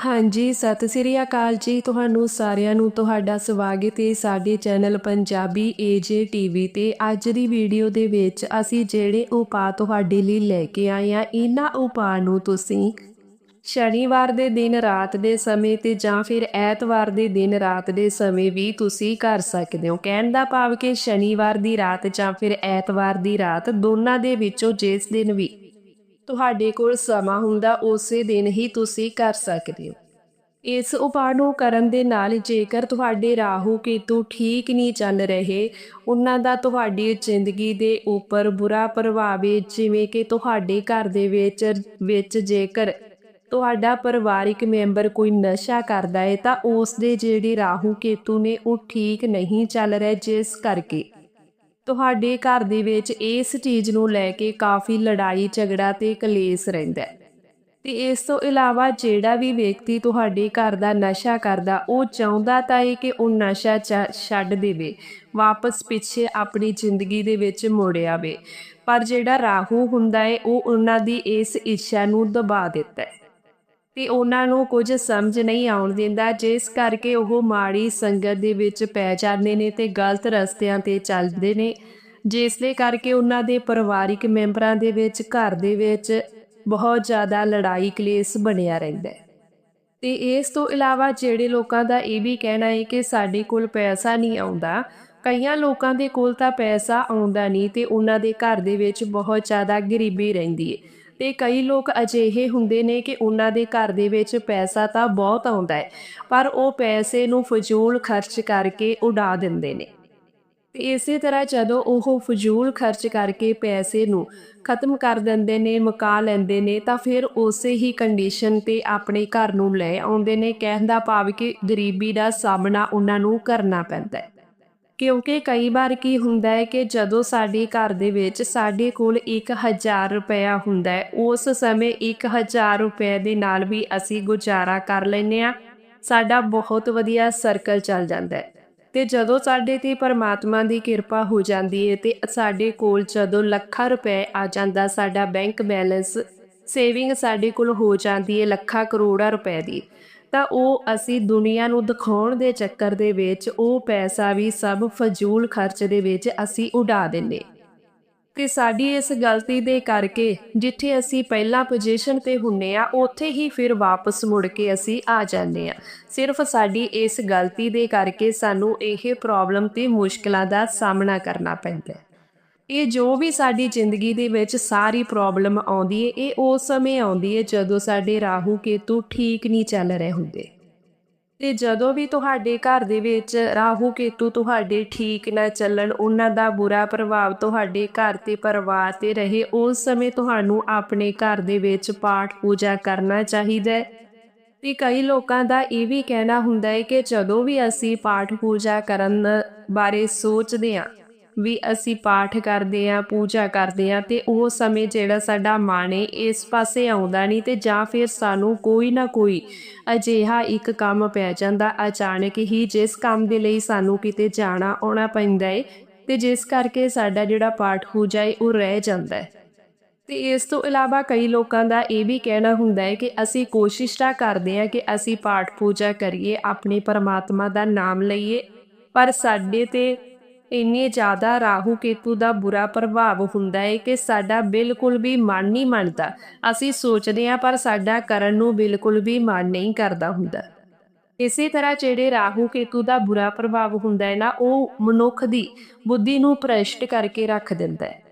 ਹਾਂਜੀ, ਸਤਿ ਸ੍ਰੀ ਅਕਾਲ ਜੀ। ਤੁਹਾਨੂੰ ਸਾਰਿਆਂ ਨੂੰ ਤੁਹਾਡਾ ਸਵਾਗਤ ਹੈ ਸਾਡੇ ਚੈਨਲ ਪੰਜਾਬੀ ਏਜੇ ਟੀਵੀ ਤੇ। ਅੱਜ ਦੀ ਵੀਡੀਓ ਦੇ ਵਿੱਚ ਅਸੀਂ ਜਿਹੜੇ ਉਪਾਅ ਤੁਹਾਡੇ ਲਈ ਲੈ ਕੇ ਆਏ ਆ ਇਹਨਾਂ ਉਪਾਅ ਨੂੰ ਤੁਸੀਂ ਸ਼ਨੀਵਾਰ ਦੇ ਦਿਨ, ਰਾਤ ਦੇ ਸਮੇਂ ਤੇ ਜਾਂ ਫਿਰ ਐਤਵਾਰ ਦੇ ਦਿਨ, ਰਾਤ ਦੇ ਸਮੇਂ ਵੀ ਤੁਸੀਂ ਕਰ ਸਕਦੇ ਹੋ। ਕਹਿਣ ਦਾ ਭਾਵ ਕਿ ਸ਼ਨੀਵਾਰ ਦੀ ਰਾਤ ਜਾਂ ਫਿਰ ਐਤਵਾਰ ਦੀ ਰਾਤ ਦੋਨਾਂ ਦੇ ਵਿੱਚੋਂ ਜਿਸ ਦਿਨ ਵੀ ਤੁਹਾਡੇ ਕੋਲ ਸਮਾਂ ਹੁੰਦਾ, ਉਸੇ ਦਿਨ ਹੀ ਤੁਸੀਂ ਕਰ ਸਕਦੇ ਹੋ। ਇਸ ਉਪਾਅ ਨੂੰ ਕਰਨ ਦੇ ਨਾਲ ਜੇਕਰ ਤੁਹਾਡੇ ਰਾਹੂ ਕੇਤੂ ਠੀਕ ਨਹੀਂ ਚੱਲ ਰਹੇ, ਉਹਨਾਂ ਦਾ ਤੁਹਾਡੀ ਜ਼ਿੰਦਗੀ ਦੇ ਉੱਪਰ ਬੁਰਾ ਪ੍ਰਭਾਵ ਹੈ ਜਿਵੇਂ ਕਿ ਤੁਹਾਡੇ ਘਰ ਦੇ ਵਿੱਚ ਵਿੱਚ ਜੇਕਰ ਤੁਹਾਡਾ ਪਰਿਵਾਰਿਕ ਮੈਂਬਰ ਕੋਈ ਨਸ਼ਾ ਕਰਦਾ ਹੈ ਤਾਂ ਉਸ ਦੇ ਜਿਹੜੇ ਰਾਹੂ ਕੇਤੂ ਨੇ ਉਹ ਠੀਕ ਨਹੀਂ ਚੱਲ ਰਹੇ, ਜਿਸ ਕਰਕੇ ਤੁਹਾਡੇ ਘਰ ਦੇ ਵਿੱਚ ਇਸ ਚੀਜ਼ ਨੂੰ ਲੈ ਕੇ ਕਾਫੀ ਲੜਾਈ, ਝਗੜਾ ਤੇ ਕਲੇਸ਼ ਰਹਿੰਦਾ ਹੈ। ਤੇ ਇਸ ਤੋਂ ਇਲਾਵਾ ਜਿਹੜਾ ਵੀ ਵਿਅਕਤੀ ਤੁਹਾਡੇ ਘਰ ਦਾ ਨਸ਼ਾ ਕਰਦਾ, ਉਹ ਚਾਹੁੰਦਾ ਤਾਂ ਹੈ ਕਿ ਉਹ ਨਸ਼ਾ ਚ- ਛੱਡ ਦੇਵੇ, ਵਾਪਸ ਪਿੱਛੇ ਆਪਣੀ ਜ਼ਿੰਦਗੀ ਦੇ ਵਿੱਚ ਮੁੜ ਆਵੇ। ਪਰ ਜਿਹੜਾ ਰਾਹੂ ਹੁੰਦਾ ਹੈ, ਉਹ ਉਹਨਾਂ ਦੀ ਇਸ ਇੱਛਾ ਨੂੰ ਦਬਾ ਦਿੰਦਾ ਹੈ। ਤੇ ਉਹਨਾਂ ਨੂੰ ਕੁਝ ਸਮਝ ਨਹੀਂ ਆਉਣ ਦਿੰਦਾ, ਜਿਸ ਕਰਕੇ ਉਹ ਮਾੜੀ ਸੰਗਤ ਦੇ ਵਿੱਚ ਪੈ ਜਾਂਦੇ ਨੇ ਤੇ ਗਲਤ ਰਸਤਿਆਂ ਤੇ ਚੱਲਦੇ ਨੇ, ਜਿਸ ਦੇ ਕਰਕੇ ਉਹਨਾਂ ਦੇ ਪਰਿਵਾਰਿਕ ਮੈਂਬਰਾਂ ਦੇ ਵਿੱਚ, ਘਰ ਦੇ ਵਿੱਚ ਬਹੁਤ ਜ਼ਿਆਦਾ ਲੜਾਈ ਕਲੇਸ਼ ਬਣਿਆ ਰਹਿੰਦਾ ਹੈ। ਤੇ ਇਸ ਤੋਂ ਇਲਾਵਾ ਜਿਹੜੇ ਲੋਕਾਂ ਦਾ ਇਹ ਵੀ ਕਹਿਣਾ ਹੈ ਕਿ ਸਾਡੇ ਕੋਲ ਪੈਸਾ ਨਹੀਂ ਆਉਂਦਾ, ਕਈਆਂ ਲੋਕਾਂ ਦੇ ਕੋਲ ਤਾਂ ਪੈਸਾ ਆਉਂਦਾ ਨਹੀਂ ਤੇ ਉਹਨਾਂ ਦੇ ਘਰ ਦੇ ਵਿੱਚ ਬਹੁਤ ਜ਼ਿਆਦਾ ਗਰੀਬੀ ਰਹਿੰਦੀ ਹੈ। ਤੇ ਕਈ ਲੋਕ ਅਜਿਹੇ ਹੁੰਦੇ ਨੇ ਕਿ ਉਹਨਾਂ ਦੇ ਘਰ ਦੇ ਵਿੱਚ ਪੈਸਾ ਤਾਂ ਬਹੁਤ ਆਉਂਦਾ ਹੈ, ਪਰ ਉਹ ਪੈਸੇ ਨੂੰ ਫਜ਼ੂਲ ਖਰਚ ਕਰਕੇ ਉਡਾ ਦਿੰਦੇ ਨੇ। ਤੇ ਇਸੇ ਤਰ੍ਹਾਂ ਜਦੋਂ ਉਹ ਫਜ਼ੂਲ ਖਰਚ ਕਰਕੇ ਪੈਸੇ ਨੂੰ ਖਤਮ ਕਰ ਦਿੰਦੇ ਨੇ, ਮੁਕਾ ਲੈਂਦੇ ਨੇ, ਤਾਂ ਫਿਰ ਉਸੇ ਹੀ ਕੰਡੀਸ਼ਨ ਤੇ ਆਪਣੇ ਘਰ ਨੂੰ ਲੈ ਆਉਂਦੇ ਨੇ, ਕਹਿਣ ਦਾ ਭਾਵ ਕਿ ਗਰੀਬੀ ਦਾ ਸਾਹਮਣਾ ਉਹਨਾਂ ਨੂੰ ਕਰਨਾ ਪੈਂਦਾ ਹੈ। ਕਿਉਂਕਿ ਕਈ ਵਾਰ ਕੀ ਹੁੰਦਾ ਹੈ ਕਿ ਜਦੋਂ ਸਾਡੇ ਘਰ ਦੇ ਵਿੱਚ ਸਾਡੇ ਕੋਲ 1000 ਰੁਪਇਆ ਹੁੰਦਾ ਹੈ, ਉਸ ਸਮੇਂ 1000 ਰੁਪਏ ਦੇ ਨਾਲ ਵੀ ਅਸੀਂ ਗੁਜ਼ਾਰਾ ਕਰ ਲੈਂਦੇ ਆ ਸਾਡਾ ਬਹੁਤ ਵਧੀਆ ਸਰਕਲ ਚੱਲ ਜਾਂਦਾ ਹੈ। ਤੇ ਜਦੋਂ ਸਾਡੇ ਤੇ ਪਰਮਾਤਮਾ ਦੀ ਕਿਰਪਾ ਹੋ ਜਾਂਦੀ ਹੈ ਤੇ ਸਾਡੇ ਕੋਲ ਜਦੋਂ ਲੱਖਾਂ ਰੁਪਏ ਆ ਜਾਂਦਾ, ਸਾਡਾ ਬੈਂਕ ਬੈਲੈਂਸ ਸੇਵਿੰਗ ਸਾਡੇ ਕੋਲ ਹੋ ਜਾਂਦੀ ਹੈ ਲੱਖਾਂ ਕਰੋੜਾਂ ਰੁਪਏ ਦੀ। ਤਾਂ ਉਹ ਅਸੀਂ ਦੁਨੀਆ ਨੂੰ ਦਿਖਾਉਣ ਦੇ ਚੱਕਰ ਦੇ ਵਿੱਚ ਉਹ ਪੈਸਾ ਵੀ ਸਭ ਫਜ਼ੂਲ ਖਰਚ ਦੇ ਵਿੱਚ ਅਸੀਂ ਉਡਾ ਦਿੰਨੇ ਤੇ ਸਾਡੀ ਇਸ ਗਲਤੀ ਦੇ ਕਰਕੇ ਜਿੱਥੇ ਅਸੀਂ ਪਹਿਲਾਂ ਪੋਜੀਸ਼ਨ ਤੇ ਹੁੰਨੇ ਆ, ਉੱਥੇ ਹੀ ਫਿਰ ਵਾਪਸ ਮੁੜ ਕੇ ਅਸੀਂ ਆ ਜਾਂਦੇ ਆ। ਸਿਰਫ ਸਾਡੀ ਇਸ ਗਲਤੀ ਦੇ ਕਰਕੇ ਸਾਨੂੰ ਇਹ ਪ੍ਰੋਬਲਮ ਤੇ ਮੁਸ਼ਕਲਾਂ ਦਾ ਸਾਹਮਣਾ ਕਰਨਾ ਪੈਂਦਾ ਹੈ। ਇਹ ਜੋ ਵੀ ਸਾਡੀ ਜ਼ਿੰਦਗੀ ਦੇ ਵਿੱਚ ਸਾਰੀ ਪ੍ਰੋਬਲਮ ਆਉਂਦੀ ਹੈ ਇਹ ਉਸ ਸਮੇਂ ਆਉਂਦੀ ਹੈ ਜਦੋਂ ਸਾਡੇ ਰਾਹੂ ਕੇਤੂ ਠੀਕ ਨਹੀਂ ਚੱਲ ਰਹੇ ਹੁੰਦੇ। ਤੇ ਜਦੋਂ ਵੀ ਤੁਹਾਡੇ ਘਰ ਦੇ ਵਿੱਚ ਰਾਹੂ ਕੇਤੂ ਤੁਹਾਡੇ ਠੀਕ ਨਾ ਚੱਲਣ, ਉਹਨਾਂ ਦਾ ਬੁਰਾ ਪ੍ਰਭਾਵ ਤੁਹਾਡੇ ਘਰ ਤੇ ਪਰਿਵਾਰ ਤੇ ਰਹੇ, ਉਸ ਸਮੇਂ ਤੁਹਾਨੂੰ ਆਪਣੇ ਘਰ ਦੇ ਵਿੱਚ ਪਾਠ ਪੂਜਾ ਕਰਨਾ ਚਾਹੀਦਾ ਹੈ ਤੇ ਕਈ ਲੋਕਾਂ ਦਾ ਇਹ ਵੀ ਕਹਿਣਾ ਹੁੰਦਾ ਹੈ ਕਿ ਜਦੋਂ ਵੀ ਅਸੀਂ ਪਾਠ ਪੂਜਾ ਕਰਨ ਬਾਰੇ ਸੋਚਦੇ ਹਾਂ ਵੀ ਅਸੀਂ ਪਾਠ ਕਰਦੇ ਆਂ ਪੂਜਾ ਕਰਦੇ ਆਂ ਤੇ ਉਹ ਸਮੇਂ ਜਿਹੜਾ ਸਾਡਾ ਮਨ ਹੈ ਇਸ ਪਾਸੇ ਆਉਂਦਾ ਨਹੀਂ ਤੇ ਜਾਂ ਫਿਰ ਸਾਨੂੰ ਕੋਈ ਨਾ ਕੋਈ ਅਜਿਹਾ ਇੱਕ ਕੰਮ ਪੈ ਜਾਂਦਾ, ਅਚਾਨਕ ਹੀ ਜਿਸ ਕੰਮ ਦੇ ਲਈ ਸਾਨੂੰ ਕਿਤੇ ਜਾਣਾ ਆਉਣਾ ਪੈਂਦਾ ਹੈ ਤੇ ਜਿਸ ਕਰਕੇ ਸਾਡਾ ਜਿਹੜਾ ਪਾਠ ਪੂਜਾ ਹੈ ਉਹ ਰਹਿ ਜਾਂਦਾ ਹੈ ਤੇ ਇਸ ਤੋਂ ਇਲਾਵਾ ਕਈ ਲੋਕਾਂ ਦਾ ਇਹ ਵੀ ਕਹਿਣਾ ਹੁੰਦਾ ਹੈ ਕਿ ਅਸੀਂ ਕੋਸ਼ਿਸ਼ ਤਾਂ ਕਰਦੇ ਹਾਂ ਕਿ ਅਸੀਂ ਪਾਠ ਪੂਜਾ ਕਰੀਏ, ਆਪਣੇ ਪਰਮਾਤਮਾ ਦਾ ਨਾਮ ਲਈਏ, ਪਰ ਸਾਡੇ ਤੇ ਇੰਨੇ ਜ਼ਿਆਦਾ ਰਾਹੂ ਕੇਤੂ ਦਾ ਬੁਰਾ ਪ੍ਰਭਾਵ ਹੁੰਦਾ ਹੈ ਕਿ ਸਾਡਾ ਬਿਲਕੁਲ ਵੀ ਮਨ ਨਹੀਂ ਮੰਨਦਾ। ਅਸੀਂ ਸੋਚਦੇ ਹਾਂ ਪਰ ਸਾਡਾ ਕਰਨ ਨੂੰ ਬਿਲਕੁਲ ਵੀ ਮਨ ਨਹੀਂ ਕਰਦਾ ਹੁੰਦਾ। ਇਸੇ ਤਰ੍ਹਾਂ ਜਿਹੜੇ ਰਾਹੂ ਕੇਤੂ ਦਾ ਬੁਰਾ ਪ੍ਰਭਾਵ ਹੁੰਦਾ ਹੈ ਨਾ, ਉਹ ਮਨੁੱਖ ਦੀ ਬੁੱਧੀ ਨੂੰ ਭ੍ਰਸ਼ਟ ਕਰਕੇ ਰੱਖ ਦਿੰਦਾ ਹੈ।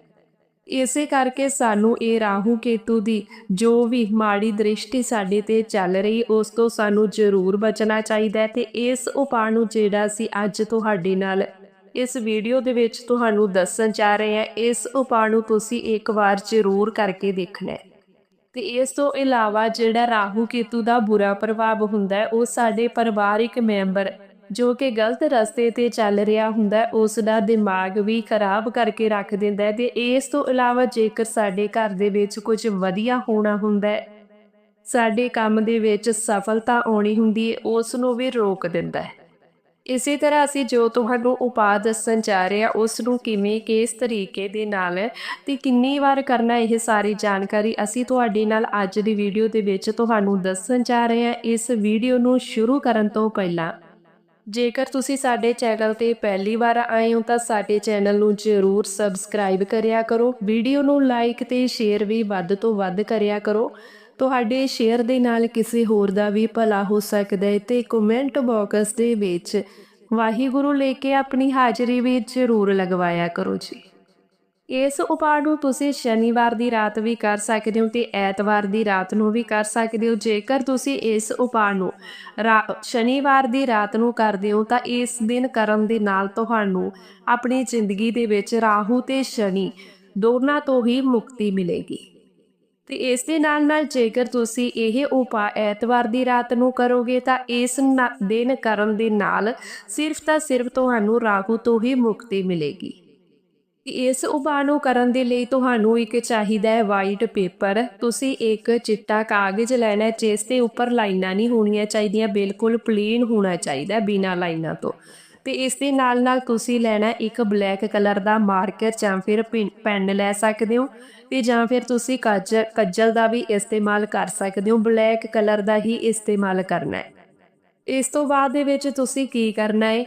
ਇਸੇ ਕਰਕੇ ਸਾਨੂੰ ਇਹ ਰਾਹੂ ਕੇਤੂ ਦੀ ਜੋ ਵੀ ਮਾੜੀ ਦ੍ਰਿਸ਼ਟੀ ਸਾਡੇ ਤੇ ਚੱਲ ਰਹੀ, ਉਸ ਤੋਂ ਸਾਨੂੰ ਜ਼ਰੂਰ ਬਚਣਾ ਚਾਹੀਦਾ ਹੈ ਤੇ ਇਸ ਉਪਾਅ ਨੂੰ ਜਿਹੜਾ ਅਸੀਂ ਅੱਜ ਤੁਹਾਡੇ ਨਾਲ ਇਸ ਵੀਡੀਓ ਦੇ ਵਿੱਚ ਤੁਹਾਨੂੰ ਦੱਸਣ ਜਾ ਰਹੇ ਹਾਂ, ਇਸ ਉਪਾਅ ਨੂੰ ਤੁਸੀਂ ਇੱਕ ਵਾਰ ਜ਼ਰੂਰ ਕਰਕੇ ਦੇਖਣਾ ਹੈ। ਤੇ ਇਸ ਤੋਂ ਇਲਾਵਾ ਜਿਹੜਾ ਰਾਹੂ ਕੇਤੂ ਦਾ ਬੁਰਾ ਪ੍ਰਭਾਵ ਹੁੰਦਾ ਹੈ, ਉਹ ਸਾਡੇ ਪਰਿਵਾਰਿਕ ਮੈਂਬਰ ਜੋ ਕਿ ਗਲਤ ਰਸਤੇ ਤੇ ਚੱਲ ਰਿਹਾ ਹੁੰਦਾ ਉਸ ਦਾ ਦਿਮਾਗ ਵੀ ਖਰਾਬ ਕਰਕੇ ਰੱਖ ਦਿੰਦਾ ਹੈ ਤੇ ਇਸ ਤੋਂ ਇਲਾਵਾ ਜੇਕਰ ਸਾਡੇ ਘਰ ਦੇ ਵਿੱਚ ਕੁਝ ਵਧੀਆ ਹੋਣਾ ਹੁੰਦਾ ਹੈ, ਸਾਡੇ ਕੰਮ ਦੇ ਵਿੱਚ ਸਫਲਤਾ ਆਉਣੀ ਹੁੰਦੀ ਹੈ, ਉਸ ਨੂੰ ਵੀ ਰੋਕ ਦਿੰਦਾ ਹੈ। ਇਸੇ ਤਰ੍ਹਾਂ ਅਸੀਂ ਜੋ ਤੁਹਾਨੂੰ ਉਪਾਅ ਦੱਸਣ ਜਾ ਰਹੇ ਆ ਉਸ ਨੂੰ ਕਿਵੇਂ, ਕਿਸ ਤਰੀਕੇ ਦੇ ਨਾਲ ਤੇ ਕਿੰਨੀ ਵਾਰ ਕਰਨਾ, ਇਹ ਸਾਰੀ ਜਾਣਕਾਰੀ ਅਸੀਂ ਤੁਹਾਡੇ ਨਾਲ ਅੱਜ ਦੀ ਵੀਡੀਓ ਦੇ ਵਿੱਚ ਤੁਹਾਨੂੰ ਦੱਸਣ ਜਾ ਰਹੇ ਹਾਂ। ਇਸ ਵੀਡੀਓ ਨੂੰ ਸ਼ੁਰੂ ਕਰਨ ਤੋਂ ਪਹਿਲਾਂ, ਜੇਕਰ ਤੁਸੀਂ ਸਾਡੇ ਚੈਨਲ ਤੇ ਪਹਿਲੀ ਵਾਰ ਆਏ ਹੋ, ਤਾਂ ਸਾਡੇ ਚੈਨਲ ਨੂੰ ਜ਼ਰੂਰ ਸਬਸਕ੍ਰਾਈਬ ਕਰਿਆ ਕਰੋ, ਵੀਡੀਓ ਨੂੰ ਲਾਈਕ ਤੇ ਸ਼ੇਅਰ ਵੀ ਵੱਧ ਤੋਂ ਵੱਧ ਕਰਿਆ ਕਰੋ। ਤੁਹਾਡੇ ਸ਼ੇਅਰ ਦੇ ਨਾਲ ਕਿਸੇ ਹੋਰ ਦਾ ਵੀ ਭਲਾ ਹੋ ਸਕਦਾ ਹੈ ਤੇ ਕਮੈਂਟ ਬਾਕਸ ਦੇ ਵਿੱਚ ਵਾਹਿਗੁਰੂ ਲੈ ਕੇ ਆਪਣੀ ਹਾਜ਼ਰੀ ਵੀ ਜ਼ਰੂਰ ਲਗਵਾਇਆ ਕਰੋ ਜੀ। ਇਸ ਉਪਾਅ ਨੂੰ ਤੁਸੀਂ ਸ਼ਨੀਵਾਰ ਦੀ ਰਾਤ ਵੀ ਕਰ ਸਕਦੇ ਹੋ ਤੇ ਐਤਵਾਰ ਦੀ ਰਾਤ ਨੂੰ ਵੀ ਕਰ ਸਕਦੇ ਹੋ। ਜੇਕਰ ਤੁਸੀਂ ਇਸ ਉਪਾਅ ਨੂੰ ਰਾ- ਸ਼ਨੀਵਾਰ ਦੀ ਰਾਤ ਨੂੰ ਕਰਦੇ ਹੋ ਤਾਂ ਇਸ ਦਿਨ ਕਰਨ ਦੇ ਨਾਲ ਤੁਹਾਨੂੰ ਆਪਣੀ ਜ਼ਿੰਦਗੀ ਦੇ ਵਿੱਚ ਰਾਹੂ ਤੇ ਸ਼ਨੀ ਦੋਨਾਂ ਤੋਂ ਹੀ ਮੁਕਤੀ ਮਿਲੇਗੀ। ਤੇ ਇਸ ਦੇ ਨਾਲ ਨਾਲ ਜੇਕਰ ਤੁਸੀਂ ਇਹ ਉਪਾਅ ਐਤਵਾਰ ਦੀ ਰਾਤ ਨੂੰ ਕਰੋਗੇ ਤਾਂ ਇਸ ਨਾ- ਦਿਨ ਕਰਨ ਦੇ ਨਾਲ ਸਿਰਫ ਤਾਂ ਸਿਰਫ ਤੁਹਾਨੂੰ ਰਾਹੂ ਤੋਂ ਹੀ ਮੁਕਤੀ ਮਿਲੇਗੀ। ਇਸ ਉਪਾਅ ਨੂੰ ਕਰਨ ਦੇ ਲਈ ਤੁਹਾਨੂੰ ਇੱਕ ਚਾਹੀਦਾ ਹੈ ਵਾਈਟ ਪੇਪਰ ਤੁਸੀਂ ਇੱਕ ਚਿੱਟਾ ਕਾਗਜ਼ ਲੈਣਾ ਹੈ, ਜਿਸ ਦੇ ਉੱਪਰ ਲਾਈਨਾਂ ਨਹੀਂ ਹੋਣੀਆਂ ਚਾਹੀਦੀਆਂ, ਬਿਲਕੁਲ ਪਲੇਨ ਹੋਣਾ ਚਾਹੀਦਾ ਬਿਨਾਂ ਲਾਈਨਾਂ ਤੋਂ। ਤੇ ਇਸ ਦੇ ਨਾਲ ਨਾਲ ਤੁਸੀਂ ਲੈਣਾ ਇੱਕ ਬਲੈਕ ਕਲਰ ਦਾ ਮਾਰਕਰ ਜਾਂ ਫਿਰ ਪੈਨ ਲੈ ਸਕਦੇ ਹੋ ਤੇ ਜਾਂ ਫਿਰ ਤੁਸੀਂ ਕੱਜ, ਕੱਜਲ ਦਾ ਵੀ ਇਸਤੇਮਾਲ ਕਰ ਸਕਦੇ ਹੋ। ਬਲੈਕ ਕਲਰ ਦਾ ਹੀ ਇਸਤੇਮਾਲ ਕਰਨਾ ਹੈ। ਇਸ ਤੋਂ ਬਾਅਦ ਦੇ ਵਿੱਚ ਤੁਸੀਂ ਕੀ ਕਰਨਾ ਹੈ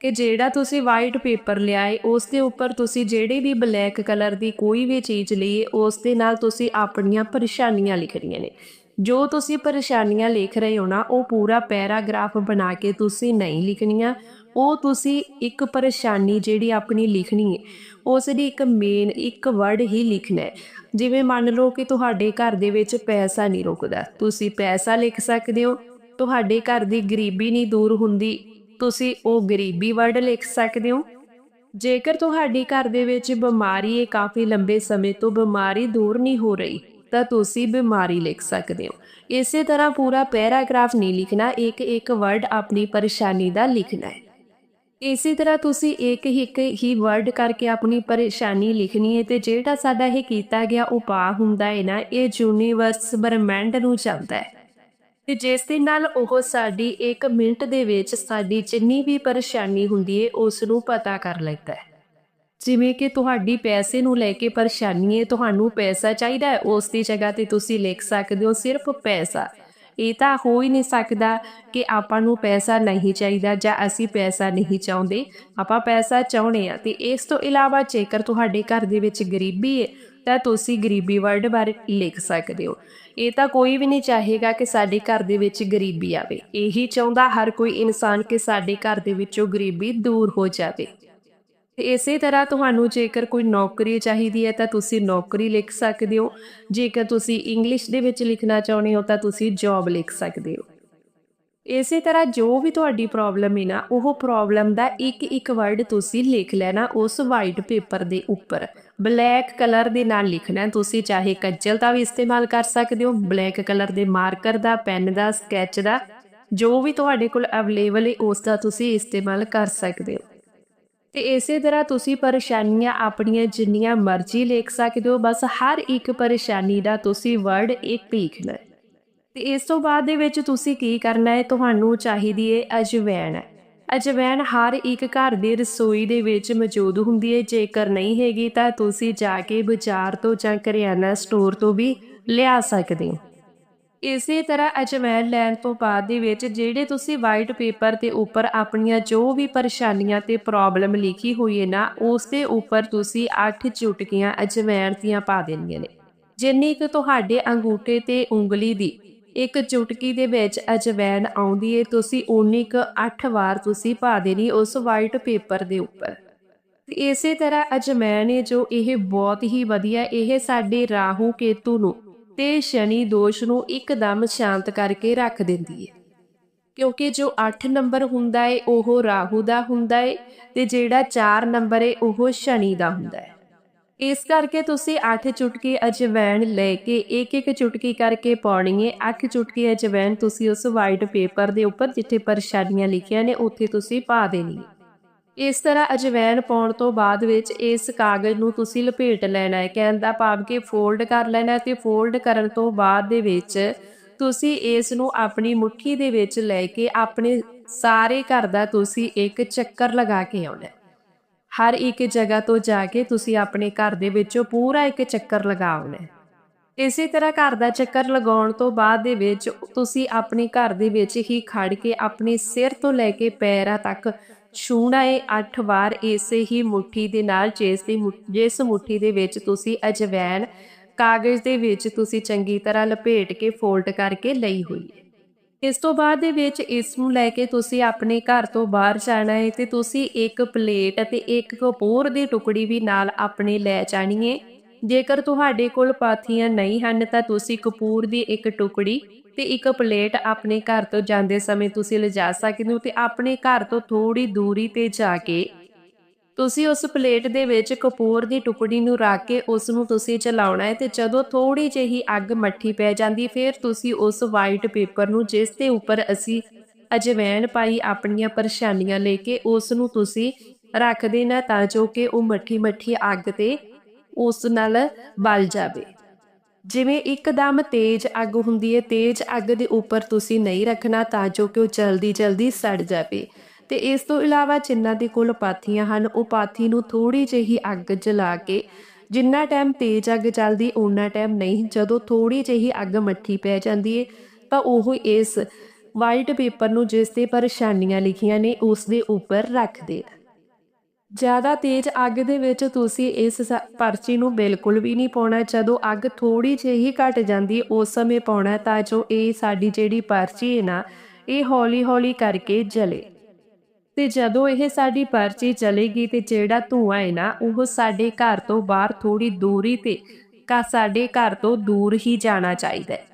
ਕਿ ਜਿਹੜਾ ਤੁਸੀਂ ਵਾਈਟ ਪੇਪਰ ਲਿਆਏ ਉਸ ਦੇ ਉੱਪਰ ਤੁਸੀਂ ਜਿਹੜੇ ਵੀ ਬਲੈਕ ਕਲਰ ਦੀ ਕੋਈ ਵੀ ਚੀਜ਼ ਲਈਏ ਉਸ ਦੇ ਨਾਲ ਤੁਸੀਂ ਆਪਣੀਆਂ ਪਰੇਸ਼ਾਨੀਆਂ ਲਿਖਣੀਆਂ ਨੇ। ਜੋ ਤੁਸੀਂ ਪਰੇਸ਼ਾਨੀਆਂ ਲਿਖ ਰਹੇ ਹੋ ਨਾ, ਉਹ ਪੂਰਾ ਪੈਰਾਗ੍ਰਾਫ ਬਣਾ ਕੇ ਤੁਸੀਂ ਨਹੀਂ ਲਿਖਣੀਆਂ। ਉਹ ਤੁਸੀਂ ਇੱਕ ਪਰੇਸ਼ਾਨੀ ਜਿਹੜੀ ਆਪਣੀ ਲਿਖਣੀ ਹੈ, ਉਸ ਦੀ ਇੱਕ ਮੇਨ ਇੱਕ ਵਰਡ ਹੀ ਲਿਖਣਾ ਹੈ। ਜਿਵੇਂ ਮੰਨ ਲਓ ਕਿ ਤੁਹਾਡੇ ਘਰ ਦੇ ਵਿੱਚ ਪੈਸਾ ਨਹੀਂ ਰੁਕਦਾ, ਤੁਸੀਂ ਪੈਸਾ ਲਿਖ ਸਕਦੇ ਹੋ, ਤੁਹਾਡੇ ਘਰ ਦੀ ਗਰੀਬੀ ਨਹੀਂ ਦੂਰ ਹੁੰਦੀ, ਤੁਸੀਂ ਉਹ ਗਰੀਬੀ ਵਰਡ ਲਿਖ ਸਕਦੇ ਹੋ। ਜੇਕਰ ਤੁਹਾਡੇ ਘਰ ਦੇ ਵਿੱਚ ਬਿਮਾਰੀ ਹੈ, ਕਾਫੀ ਲੰਬੇ ਸਮੇਂ ਤੋਂ ਬਿਮਾਰੀ ਦੂਰ ਨਹੀਂ ਹੋ ਰਹੀ, ਤਾਂ ਤੁਸੀਂ ਬਿਮਾਰੀ ਲਿਖ ਸਕਦੇ ਹੋ। ਇਸੇ ਤਰ੍ਹਾਂ ਪੂਰਾ ਪੈਰਾਗ੍ਰਾਫ ਨਹੀਂ ਲਿਖਣਾ, ਇੱਕ ਇੱਕ ਵਰਡ ਆਪਣੀ ਪਰੇਸ਼ਾਨੀ ਦਾ ਲਿਖਣਾ ਹੈ। ਇਸੇ ਤਰ੍ਹਾਂ ਤੁਸੀਂ ਇੱਕ ਹੀ ਇੱਕ ਹੀ ਵਰਡ ਕਰਕੇ ਆਪਣੀ ਪਰੇਸ਼ਾਨੀ ਲਿਖਣੀ ਹੈ ਤੇ ਜਿਹੜਾ ਸਾਡਾ ਇਹ ਕੀਤਾ ਗਿਆ ਉਪਾਅ ਹੁੰਦਾ ਹੈ ਨਾ, ਇਹ ਯੂਨੀਵਰਸ ਬ੍ਰਹਿਮੰਡ ਨੂੰ ਜਾਂਦਾ ਹੈ। ਤੇ ਜਿਸ ਦੇ ਨਾਲ ਉਹ ਸਾਡੀ 1 ਮਿੰਟ ਦੇ ਵਿੱਚ ਸਾਡੀ ਜਿੰਨੀ ਵੀ ਪਰੇਸ਼ਾਨੀ ਹੁੰਦੀ ਹੈ ਉਸ ਨੂੰ ਪਤਾ ਕਰ ਲੈਂਦਾ ਹੈ। ਜਿਵੇਂ ਕਿ ਤੁਹਾਡੀ ਪੈਸੇ ਨੂੰ ਲੈ ਕੇ ਪਰੇਸ਼ਾਨੀ ਹੈ, ਤੁਹਾਨੂੰ ਪੈਸਾ ਚਾਹੀਦਾ ਹੈ, ਉਸ ਦੀ ਜਗ੍ਹਾ ਤੇ ਤੁਸੀਂ ਲਿਖ ਸਕਦੇ ਹੋ ਸਿਰਫ ਪੈਸਾ। ਇਹ ਤਾਂ ਹੋ ਹੀ ਨਹੀਂ ਸਕਦਾ ਕਿ ਆਪਾਂ ਨੂੰ ਪੈਸਾ ਨਹੀਂ ਚਾਹੀਦਾ ਜਾਂ ਅਸੀਂ ਪੈਸਾ ਨਹੀਂ ਚਾਹੁੰਦੇ। ਆਪਾਂ ਪੈਸਾ ਚਾਹੁੰਦੇ ਆ ਤੇ ਇਸ ਤੋਂ ਇਲਾਵਾ ਜੇਕਰ ਤੁਹਾਡੇ ਘਰ ਦੇ ਵਿੱਚ ਗਰੀਬੀ ਹੈ, ਤਾਂ ਤੁਸੀਂ ਗਰੀਬੀ ਵਰਡ ਬਾਰੇ ਲਿਖ ਸਕਦੇ ਹੋ। ਇਹ ਤਾਂ ਕੋਈ ਵੀ ਨਹੀਂ ਚਾਹੇਗਾ ਕਿ ਸਾਡੇ ਘਰ ਦੇ ਵਿੱਚ ਗਰੀਬੀ ਆਵੇ। ਇਹੀ ਚਾਹੁੰਦਾ ਹਰ ਕੋਈ ਇਨਸਾਨ ਕਿ ਸਾਡੇ ਘਰ ਦੇ ਵਿੱਚੋਂ ਗਰੀਬੀ ਦੂਰ ਹੋ ਜਾਵੇ। ਇਸੇ ਤਰ੍ਹਾਂ ਤੁਹਾਨੂੰ ਜੇਕਰ ਕੋਈ ਨੌਕਰੀ ਚਾਹੀਦੀ ਹੈ ਤਾਂ ਤੁਸੀਂ ਨੌਕਰੀ ਲਿਖ ਸਕਦੇ ਹੋ। ਜੇਕਰ ਤੁਸੀਂ ਇੰਗਲਿਸ਼ ਦੇ ਵਿੱਚ ਲਿਖਣਾ ਚਾਹੁੰਦੇ ਹੋ ਤਾਂ ਤੁਸੀਂ ਜੌਬ ਲਿਖ ਸਕਦੇ ਹੋ। ਇਸੇ ਤਰ੍ਹਾਂ ਜੋ ਵੀ ਤੁਹਾਡੀ ਪ੍ਰੋਬਲਮ ਹੈ ਨਾ, ਉਹ ਪ੍ਰੋਬਲਮ ਦਾ ਇੱਕ ਇੱਕ ਵਰਡ ਤੁਸੀਂ ਲਿਖ ਲੈਣਾ ਉਸ ਵਾਈਟ ਪੇਪਰ ਦੇ ਉੱਪਰ। ਬਲੈਕ ਕਲਰ ਦੇ ਨਾਲ ਲਿਖਣਾ ਤੁਸੀਂ ਚਾਹੇ ਕੱਜਲ ਦਾ ਵੀ ਇਸਤੇਮਾਲ ਕਰ ਸਕਦੇ ਹੋ। ਬਲੈਕ ਕਲਰ ਦੇ ਮਾਰਕਰ ਦਾ ਪੈਨ ਦਾ ਸਕੈਚ ਦਾ, ਜੋ ਵੀ ਤੁਹਾਡੇ ਕੋਲ ਅਵੇਲੇਬਲ ਹੈ, ਉਸ ਦਾ ਤੁਸੀਂ ਇਸਤੇਮਾਲ ਕਰ ਸਕਦੇ ਹੋ। ਤੇ ਇਸੇ ਤਰ੍ਹਾਂ ਤੁਸੀਂ ਪਰੇਸ਼ਾਨੀਆਂ ਆਪਣੀਆਂ ਜਿੰਨੀਆਂ ਮਰਜ਼ੀ ਲਿਖ ਸਕਦੇ ਹੋ, ਬਸ ਹਰ ਇੱਕ ਪਰੇਸ਼ਾਨੀ ਦਾ ਤੁਸੀਂ ਵਰਡ ਇੱਕ ਲਿਖਣਾ ਹੈ ਤੇ ਇਸ ਤੋਂ ਬਾਅਦ ਦੇ ਵਿੱਚ ਤੁਸੀਂ ਕੀ ਕਰਨਾ ਹੈ? ਤੁਹਾਨੂੰ ਚਾਹੀਦੀ ਹੈ ਅਜਵੈਣ। ਅਜਵੈਣ ਹਰ ਇੱਕ ਘਰ ਦੀ ਰਸੋਈ ਦੇ ਵਿੱਚ ਮੌਜੂਦ ਹੁੰਦੀ ਹੈ। ਜੇਕਰ ਨਹੀਂ ਹੈਗੀ ਤਾਂ ਤੁਸੀਂ ਜਾ ਕੇ ਬਾਜ਼ਾਰ ਤੋਂ ਜਾਂ ਕਰਿਆਨਾ ਸਟੋਰ ਤੋਂ ਵੀ ਲਿਆ ਸਕਦੇ ਹੋ। ਇਸੇ ਤਰ੍ਹਾਂ ਅਜਵੈਣ ਲੈਣ ਤੋਂ ਬਾਅਦ ਦੇ ਵਿੱਚ ਜਿਹੜੇ ਤੁਸੀਂ ਵਾਈਟ ਪੇਪਰ ਦੇ ਉੱਪਰ ਆਪਣੀਆਂ ਜੋ ਵੀ ਪਰੇਸ਼ਾਨੀਆਂ ਤੇ ਪ੍ਰੋਬਲਮ ਲਿਖੀ ਹੋਈ ਹੈ ਨਾ, ਉਸ ਦੇ ਉੱਪਰ ਤੁਸੀਂ 8 ਚੁਟਕੀਆਂ ਅਜਵੈਣ ਦੀਆਂ ਪਾ ਦੇਣੀਆਂ ਨੇ। ਜਿੰਨੀ ਕਿ ਤੁਹਾਡੇ ਅੰਗੂਠੇ ਤੇ ਉਂਗਲੀ ਦੀ ਇੱਕ ਚੁਟਕੀ ਦੇ ਵਿੱਚ ਅਜਵੈਣ ਆਉਂਦੀ ਹੈ, ਤੁਸੀਂ ਉਨੀ ਕੁ 8 ਵਾਰ ਤੁਸੀਂ ਪਾ ਦੇਣੀ ਉਸ ਵਾਈਟ ਪੇਪਰ ਦੇ ਉੱਪਰ। ਇਸੇ ਤਰ੍ਹਾਂ ਅਜਮੈਨ ਹੈ ਜੋ ਇਹ ਬਹੁਤ ਹੀ ਵਧੀਆ, ਇਹ ਸਾਡੇ ਰਾਹੂ ਕੇਤੂ ਨੂੰ ਤੇ ਸ਼ਨੀ ਦੋਸ਼ ਨੂੰ ਇੱਕਦਮ ਸ਼ਾਂਤ ਕਰਕੇ ਰੱਖ ਦਿੰਦੀ ਹੈ ਕਿਉਂਕਿ ਜੋ 8 ਨੰਬਰ ਹੁੰਦਾ ਹੈ ਉਹ ਰਾਹੂ ਦਾ ਹੁੰਦਾ ਹੈ ਤੇ ਜਿਹੜਾ 4 ਨੰਬਰ ਏ, ਉਹ ਸ਼ਨੀ ਦਾ ਹੁੰਦਾ ਹੈ ਇਸ ਕਰਕੇ ਤੁਸੀਂ 8 ਚੁਟਕੀ ਅਜਵੈਣ ਲੈ ਕੇ ਇੱਕ ਇੱਕ ਚੁਟਕੀ ਕਰਕੇ ਪਾਉਣੀ ਹੈ 8 ਚੁਟਕੀ ਅਜਵੈਣ ਤੁਸੀਂ ਉਸ ਵਾਈਟ ਪੇਪਰ ਦੇ ਉੱਪਰ ਜਿੱਥੇ ਪਰੇਸ਼ਾਨੀਆਂ ਲਿਖੀਆਂ ਨੇ, ਉੱਥੇ ਤੁਸੀਂ ਪਾ ਦੇਣੀ ਹੈ ਇਸ ਤਰ੍ਹਾਂ ਅਜਵੈਨ ਪਾਉਣ ਤੋਂ ਬਾਅਦ ਵਿੱਚ ਇਸ ਕਾਗਜ਼ ਨੂੰ ਤੁਸੀਂ ਲਪੇਟ ਲੈਣਾ ਹੈ। ਕਹਿਣ ਭਾਵ ਕਿ ਫੋਲਡ ਕਰ ਲੈਣਾ ਤੇ ਫੋਲਡ ਕਰਨ ਤੋਂ ਬਾਅਦ ਦੇ ਵਿੱਚ ਤੁਸੀਂ ਇਸ ਨੂੰ ਆਪਣੀ ਮੁਠੀ ਦੇ ਵਿੱਚ ਲੈ ਕੇ ਆਪਣੇ ਸਾਰੇ ਘਰ ਦਾ ਤੁਸੀਂ ਇੱਕ ਚੱਕਰ ਲਗਾ ਕੇ ਆਉਣਾ ਹਰ ਇੱਕ ਜਗ੍ਹਾ ਤੋਂ ਜਾ ਕੇ ਤੁਸੀਂ ਆਪਣੇ ਘਰ ਦੇ ਵਿੱਚੋਂ ਪੂਰਾ ਇੱਕ ਚੱਕਰ ਲਗਾਉਣਾ ਹੈ। ਇਸੇ ਤਰ੍ਹਾਂ ਘਰ ਦਾ ਚੱਕਰ ਲਗਾਉਣ ਤੋਂ ਬਾਅਦ ਦੇ ਵਿੱਚ ਤੁਸੀਂ ਆਪਣੇ ਘਰ ਦੇ ਵਿੱਚ ਹੀ ਖੜ ਕੇ ਆਪਣੇ ਸਿਰ ਤੋਂ ਲੈ ਕੇ ਪੈਰਾਂ ਤੱਕ ਛੂਣਾ 8 ਵਾਰ ਇਸੇ ਹੀ ਮੁਠੀ ਦੇ ਨਾਲ, ਜਿਸ ਦੀ ਜਿਸ ਮੁਠੀ ਦੇ ਵਿੱਚ ਤੁਸੀਂ ਅਜਵੈਨ ਕਾਗਜ਼ ਦੇ ਵਿੱਚ ਤੁਸੀਂ ਚੰਗੀ ਤਰ੍ਹਾਂ ਲਪੇਟ ਕੇ ਫੋਲਡ ਕਰਕੇ ਲਈ ਹੋਈ ਹੈ ਇਸ ਤੋਂ ਬਾਅਦ ਦੇ ਵਿੱਚ ਇਸ ਨੂੰ ਲੈ ਕੇ ਤੁਸੀਂ ਆਪਣੇ ਘਰ ਤੋਂ ਬਾਹਰ ਜਾਣਾ ਹੈ ਤੇ ਤੁਸੀਂ ਇੱਕ ਪਲੇਟ ਅਤੇ ਇੱਕ ਕਪੂਰ ਦੀ ਟੁਕੜੀ ਵੀ ਨਾਲ ਆਪਣੇ ਲੈ ਜਾਣੀ ਹੈ ਜੇਕਰ ਤੁਹਾਡੇ ਕੋਲ ਪਾਥੀਆਂ ਨਹੀਂ ਹਨ ਤਾਂ ਤੁਸੀਂ ਕਪੂਰ ਦੀ ਇੱਕ ਟੁਕੜੀ ਤੇ ਇੱਕ ਪਲੇਟ ਆਪਣੇ ਘਰ ਤੋਂ ਜਾਂਦੇ ਸਮੇਂ ਤੁਸੀਂ ਲਿਜਾ ਸਕਦੇ ਹੋ ਤੇ ਆਪਣੇ ਘਰ ਤੋਂ ਥੋੜੀ ਦੂਰੀ ਤੇ ਜਾ ਕੇ ਤੁਸੀਂ ਉਸ ਪਲੇਟ ਦੇ ਵਿੱਚ ਕਪੂਰ ਦੀ ਟੁਕੜੀ ਨੂੰ ਰੱਖ ਕੇ ਉਸ ਨੂੰ ਤੁਸੀਂ ਚਲਾਉਣਾ ਹੈ ਤੇ ਜਦੋਂ ਥੋੜੀ ਜਿਹੀ ਅੱਗ ਮੱਠੀ ਪੈ ਜਾਂਦੀ, ਫਿਰ ਤੁਸੀਂ ਉਸ ਵਾਈਟ ਪੇਪਰ ਨੂੰ ਜਿਸ ਦੇ ਉੱਪਰ ਅਸੀਂ ਅਜਵੈਣ ਪਾਈ ਆਪਣੀਆਂ ਪਰੇਸ਼ਾਨੀਆਂ ਲੈ ਕੇ ਉਸ ਨੂੰ ਤੁਸੀਂ ਰੱਖ ਦੇਣਾ ਤਾਂ ਜੋ ਕਿ ਉਹ ਮੱਠੀ ਮੱਠੀ ਅੱਗ ਤੇ ਉਸ ਨਾਲ ਬਲ ਜਾਵੇ। ਜਿਵੇਂ ਇੱਕਦਮ ਤੇਜ਼ ਅੱਗ ਹੁੰਦੀ ਹੈ ਤੇਜ਼ ਅੱਗ ਦੇ ਉੱਪਰ ਤੁਸੀਂ ਨਹੀਂ ਰੱਖਣਾ ਤਾਂ ਜੋ ਕਿ ਉਹ ਜਲਦੀ ਜਲਦੀ ਸੜ ਜਾਵੇ। ਤੇ ਇਸ ਤੋਂ ਇਲਾਵਾ ਜਿਨ੍ਹਾਂ ਦੇ ਕੋਲ ਪਾਥੀਆਂ ਹਨ, ਉਹ ਪਾਥੀ ਨੂੰ ਥੋੜੀ ਜਿਹੀ ਅੱਗ ਜਲਾ ਕੇ, ਜਿੰਨਾ ਟਾਈਮ ਤੇਜ਼ ਅੱਗ ਚੱਲਦੀ ਉਨਾ ਟਾਈਮ ਨਹੀਂ। ਜਦੋਂ ਥੋੜੀ ਜਿਹੀ ਅੱਗ ਮੱਠੀ ਪੈ ਜਾਂਦੀ ਹੈ ਤਾਂ ਉਹ ਇਸ ਵਾਈਟ ਪੇਪਰ ਨੂੰ ਜਿਸ ਤੇ ਪਰੇਸ਼ਾਨੀਆਂ ਲਿਖੀਆਂ ਨੇ, ਉਸ ਦੇ ਉੱਪਰ ਰੱਖ ਦੇ ਜ਼ਿਆਦਾ ਤੇਜ਼ ਅੱਗ ਦੇ ਵਿੱਚ ਤੁਸੀਂ ਇਸ ਸ- ਪਰਚੀ ਨੂੰ ਬਿਲਕੁਲ ਵੀ ਨਹੀਂ ਪਾਉਣਾ। ਜਦੋਂ ਅੱਗ ਥੋੜੀ ਜਿਹੀ ਘਟ ਜਾਂਦੀ, ਉਸ ਸਮੇਂ ਪਾਉਣਾ ਤਾਂ ਜੋ ਇਹ ਸਾਡੀ ਜਿਹੜੀ ਪਰਚੀ ਹੈ ਨਾ, ਇਹ ਹੌਲੀ-ਹੌਲੀ ਕਰਕੇ ਜਲੇ। ਤੇ ਜਦੋਂ ਇਹ ਸਾਡੀ ਪਰਚੀ ਚਲੇਗੀ ਤੇ ਜਿਹੜਾ ਧੂਆਂ ਹੈ ਨਾ, ਉਹ ਸਾਡੇ ਘਰ ਤੋਂ ਬਾਹਰ ਥੋੜੀ ਦੂਰੀ ਤੇ, ਕਾ, ਸਾਡੇ ਘਰ ਤੋਂ ਦੂਰ ਹੀ ਜਾਣਾ ਚਾਹੀਦਾ ਹੈ।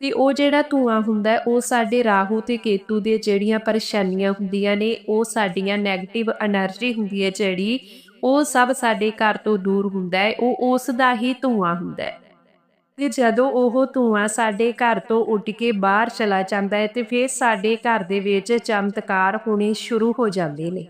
ਤੇ ਉਹ ਜਿਹੜਾ ਧੂਆਂ ਹੁੰਦਾ ਉਹ ਸਾਡੇ ਰਾਹੂ ਤੇ ਕੇਤੂ ਦੇ ਜਿਹੜੀਆਂ ਪਰੇਸ਼ਾਨੀਆਂ ਹੁੰਦੀਆਂ ਨੇ, ਉਹ ਸਾਡੀਆਂ 네ਗੇਟਿਵ એનર્ਜੀ ਹੁੰਦੀ ਹੈ ਜਿਹੜੀ, ਉਹ ਸਭ ਸਾਡੇ ਘਰ ਤੋਂ ਦੂਰ ਹੁੰਦਾ ਹੈ, ਉਹ ਉਸ ਦਾ ਹੀ ਧੂਆਂ ਹੁੰਦਾ ਹੈ। ਤੇ ਜਦੋਂ ਉਹ ਧੂਆਂ ਸਾਡੇ ਘਰ ਤੋਂ ਉੱਡ ਕੇ ਬਾਹਰ ਚਲਾ ਜਾਂਦਾ ਹੈ, ਤੇ ਫਿਰ ਸਾਡੇ ਘਰ ਦੇ ਵਿੱਚ ਚਮਤਕਾਰ ਹੋਣੇ ਸ਼ੁਰੂ ਹੋ ਜਾਂਦੇ ਨੇ।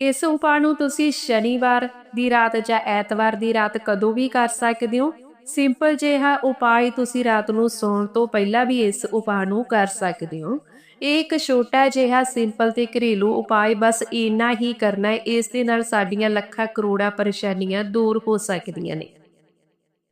ਇਸ ਉਪਾਅ ਨੂੰ ਤੁਸੀਂ ਸ਼ਨੀਵਾਰ ਦੀ ਰਾਤ ਜਾਂ ਐਤਵਾਰ ਦੀ ਰਾਤ ਕਦੋਂ ਵੀ ਕਰ ਸਕਦੇ ਹੋ? ਸਿੰਪਲ ਜਿਹਾ ਉਪਾਅ ਤੁਸੀਂ ਰਾਤ ਨੂੰ ਸੌਣ ਤੋਂ ਪਹਿਲਾਂ ਵੀ ਇਸ ਉਪਾਅ ਨੂੰ ਕਰ ਸਕਦੇ ਹੋ। ਇਹ ਇੱਕ ਛੋਟਾ ਜਿਹਾ ਸਿੰਪਲ ਤੇ ਘਰੇਲੂ ਉਪਾਅ ਬਸ ਇੰਨਾ ਹੀ ਕਰਨਾ ਹੈ, ਇਸ ਦੇ ਨਾਲ ਸਾਡੀਆਂ ਲੱਖਾਂ ਕਰੋੜਾਂ ਪਰੇਸ਼ਾਨੀਆਂ ਦੂਰ ਹੋ ਸਕਦੀਆਂ ਨੇ।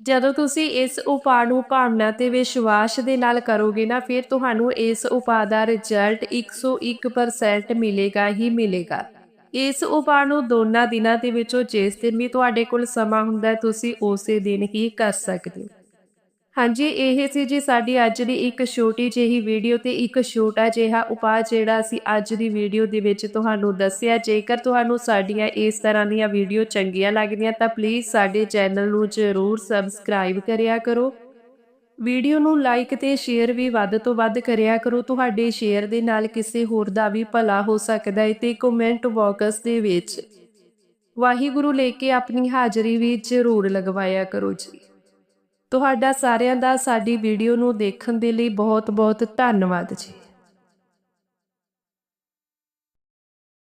ਜਦੋਂ ਤੁਸੀਂ ਇਸ ਉਪਾਅ ਨੂੰ ਭਾਵਨਾ ਤੇ ਵਿਸ਼ਵਾਸ ਦੇ ਨਾਲ ਕਰੋਗੇ ਨਾ, ਫਿਰ ਤੁਹਾਨੂੰ ਇਸ ਉਪਾਅ ਦਾ ਰਿਜ਼ਲਟ 101% ਮਿਲੇਗਾ ਹੀ ਮਿਲੇਗਾ। ਇਸ ਉਪਾਅ ਨੂੰ ਦੋਨਾਂ ਦਿਨਾਂ ਦੇ ਵਿੱਚੋਂ ਜਿਸ ਦਿਨ ਵੀ ਤੁਹਾਡੇ ਕੋਲ ਸਮਾਂ ਹੁੰਦਾ ਤੁਸੀਂ ਉਸੇ ਦਿਨ ਹੀ ਕਰ ਸਕਦੇ ਹੋ। ਹਾਂਜੀ, ਇਹ ਸੀ ਜੀ ਸਾਡੀ ਅੱਜ ਦੀ ਇੱਕ ਛੋਟੀ ਜਿਹੀ ਵੀਡੀਓ ਤੇ ਇੱਕ ਛੋਟਾ ਜਿਹਾ ਉਪਾਅ ਜਿਹੜਾ ਅਸੀਂ ਅੱਜ ਦੀ ਵੀਡੀਓ ਦੇ ਵਿੱਚ ਤੁਹਾਨੂੰ ਦੱਸਿਆ। ਜੇਕਰ ਤੁਹਾਨੂੰ ਸਾਡੀਆਂ ਇਸ ਤਰ੍ਹਾਂ ਦੀਆਂ ਵੀਡੀਓ ਚੰਗੀਆਂ ਲੱਗਦੀਆਂ ਤਾਂ ਪਲੀਜ਼ ਸਾਡੇ ਚੈਨਲ ਨੂੰ ਜ਼ਰੂਰ ਸਬਸਕ੍ਰਾਈਬ ਕਰਿਆ ਕਰੋ। ਵੀਡੀਓ ਨੂੰ ਲਾਈਕ ਤੇ ਸ਼ੇਅਰ ਵੀ ਵੱਧ ਤੋਂ ਵੱਧ ਕਰਿਆ ਕਰੋ। ਤੁਹਾਡੇ ਸ਼ੇਅਰ ਦੇ ਨਾਲ ਕਿਸੇ ਹੋਰ ਦਾ ਵੀ ਭਲਾ ਹੋ ਸਕਦਾ ਹੈ ਤੇ ਕਮੈਂਟ ਬਾਕਸ ਦੇ ਵਿੱਚ ਵਾਹਿਗੁਰੂ ਲੈ ਕੇ ਆਪਣੀ ਹਾਜ਼ਰੀ ਵੀ ਜ਼ਰੂਰ ਲਗਵਾਇਆ ਕਰੋ ਜੀ। ਤੁਹਾਡਾ ਸਾਰਿਆਂ ਦਾ ਸਾਡੀ ਵੀਡੀਓ ਨੂੰ ਦੇਖਣ ਦੇ ਲਈ ਬਹੁਤ ਬਹੁਤ ਧੰਨਵਾਦ ਜੀ।